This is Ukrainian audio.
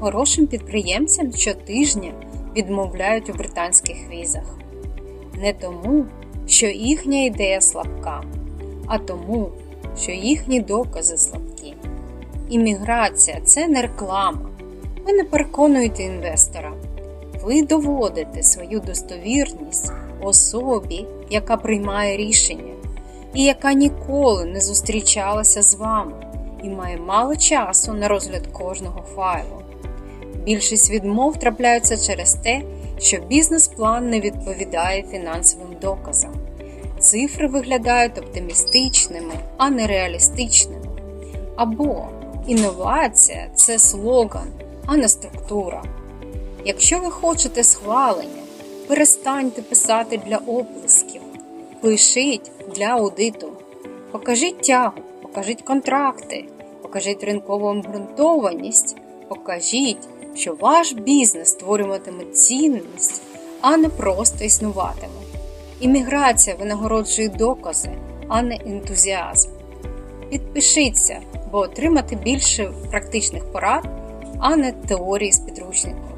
Хорошим підприємцям щотижня відмовляють у британських візах. Не тому, що їхня ідея слабка, а тому, що їхні докази слабкі. Імміграція це не реклама. Ви не переконуєте інвестора. Ви доводите свою достовірність особі, яка приймає рішення, і яка ніколи не зустрічалася з вами і має мало часу на розгляд кожного файлу. Більшість відмов трапляються через те, що бізнес-план не відповідає фінансовим доказам. Цифри виглядають оптимістичними, а не реалістичними. Або інновація це слоган, а не структура. Якщо ви хочете схвалення, перестаньте писати для оплесків, пишіть для аудиту. Покажіть тягу, покажіть контракти, покажіть ринкову обґрунтованість, покажіть, що ваш бізнес створюватиме цінність, а не просто існуватиме. Імміграція винагороджує докази, а не ентузіазм. Підпишіться, бо отримати більше практичних порад, а не теорії з підручників.